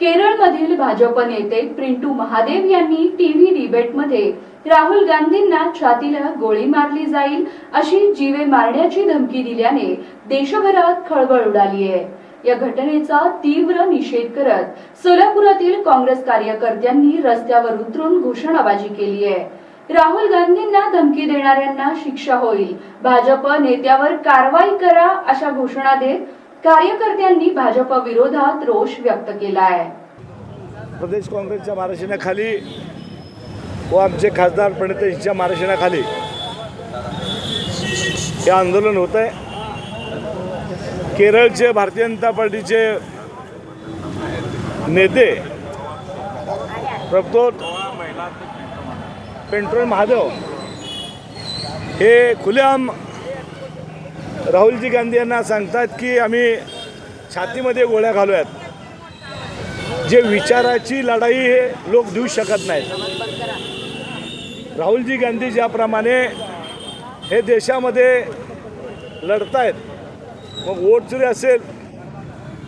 केरळमधील भाजप नेते प्रिंटू महादेव यांनी टीव्ही डिबेटमध्ये राहुल गांधींना छातीला गोळी मारली जाईल अशी जीवे मारण्याची धमकी दिल्याने देशभरात खळबळ उडाली आहे. या घटनेचा तीव्र निषेध करत सोलापुरातील काँग्रेस कार्यकर्त्यांनी रस्त्यावर उतरून घोषणाबाजी केली आहे. राहुल गांधींना धमकी देणाऱ्यांना शिक्षा होईल. भाजप नेत्यावर कारवाई करा अशा घोषणा देत कार्यकर्त्यांनी भाजप विरोधात रोष व्यक्त केला आहे प्रदेश काँग्रेसच्या मार्गदर्शनाखाली व आमचे खासदार प्रणितेशच्या मार्गदर्शनाखाली हे आंदोलन होत आहे. केरळचे भारतीय जनता पार्टीचे नेते प्रबोध पेंट्रोल महादेव हे खुलेआम राहुलजी गांधी यांना सांगतात की आम्ही छातीमध्ये गोळ्या घालूयात. जे विचाराची लढाई हे लोक देऊ शकत नाहीत. राहुलजी गांधी ज्याप्रमाणे हे देशामध्ये लढतायत मग वोट जरी असेल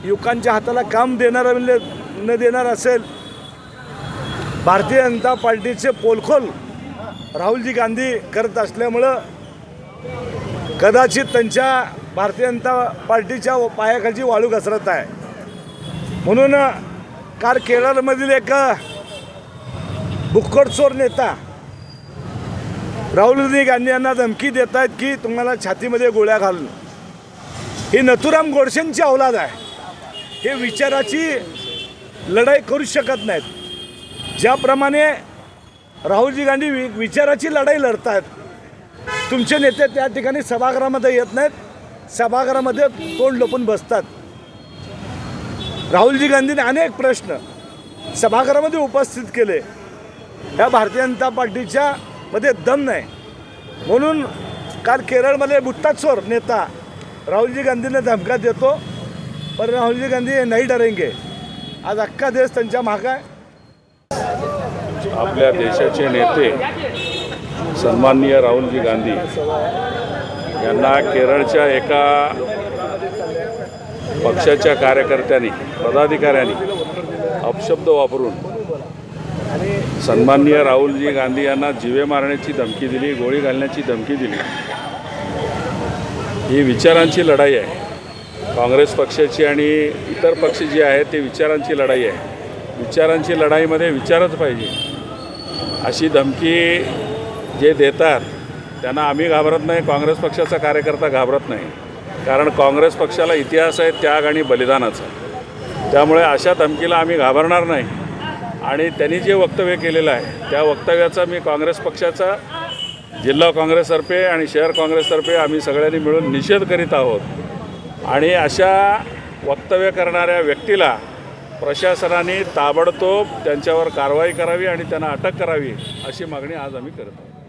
युवकांच्या हाताला काम देणारा म्हणजे न देणार असेल भारतीय जनता पार्टीचे पोलखोल राहुलजी गांधी करत असल्यामुळं कदाचित त्यांच्या भारतीय जनता पार्टीच्या पायाखालची वाळू घसरत आहे. म्हणून काल केरळमधील एक बुक्कडचोर नेता राहुल गांधी यांना धमकी देत आहेत की तुम्हाला छातीमध्ये गोळ्या घालून. ही नथुराम गोडसेंची अवलाद आहे. हे विचाराची लढाई करू शकत नाहीत. ज्याप्रमाणे राहुलजी गांधी वि विचाराची लढाई लढत आहेत तुमचे नेते त्या ठिकाणी सभागृहामध्ये येत नाहीत. सभागृहामध्ये तोंड लपून बसतात. राहुलजी गांधीने अनेक प्रश्न सभागृहामध्ये उपस्थित केले. या भारतीय जनता पार्टीच्या मध्ये दम नाही. म्हणून काल केरळमध्ये बुट्टाचोर नेता राहुलजी गांधींना धमका देतो. पण राहुलजी गांधी हे नाही डरेंगे. आज अख्खा देश त्यांच्या मागं आहे. आपल्या देशाचे नेते सन्माननीय राहुलजी गांधी यांना केरळच्या एका पक्षाच्या कार्यकर्त्यांनी पदाधिकाऱ्यांनी अपशब्द वापरून सन्माननीय राहुलजी गांधी यांना जिवे मारण्याची धमकी दिली गोळी घालण्याची धमकी दिली. ही विचारांची लढाई आहे. काँग्रेस पक्षाची आणि इतर पक्ष जे आहेत ते विचारांची लढाई आहे. विचारांची लढाईमध्ये विचारच पाहिजे. अशी धमकी जे देतात त्यांना आम्ही घाबरत नाही काँग्रेस पक्षाचा कार्यकर्ता घाबरत नाही. कारण काँग्रेस पक्षाला इतिहास आहे त्याग आणि बलिदानाचा त्यामुळे अशा धमकीला आम्ही घाबरणार नाही. आणि त्यांनी जे वक्तव्य केलेलं आहे त्या वक्तव्याचा मी काँग्रेस पक्षाचा जिल्हा काँग्रेसतर्फे आणि शहर काँग्रेसतर्फे आम्ही सगळ्यांनी मिळून निषेध करीत आहोत. आणि अशा वक्तव्य करणाऱ्या व्यक्तीला प्रशासनाने ताबडतोब त्यांच्यावर कारवाई करावी आणि त्यांना अटक करावी अशी मागणी आज आम्ही करत आहोत.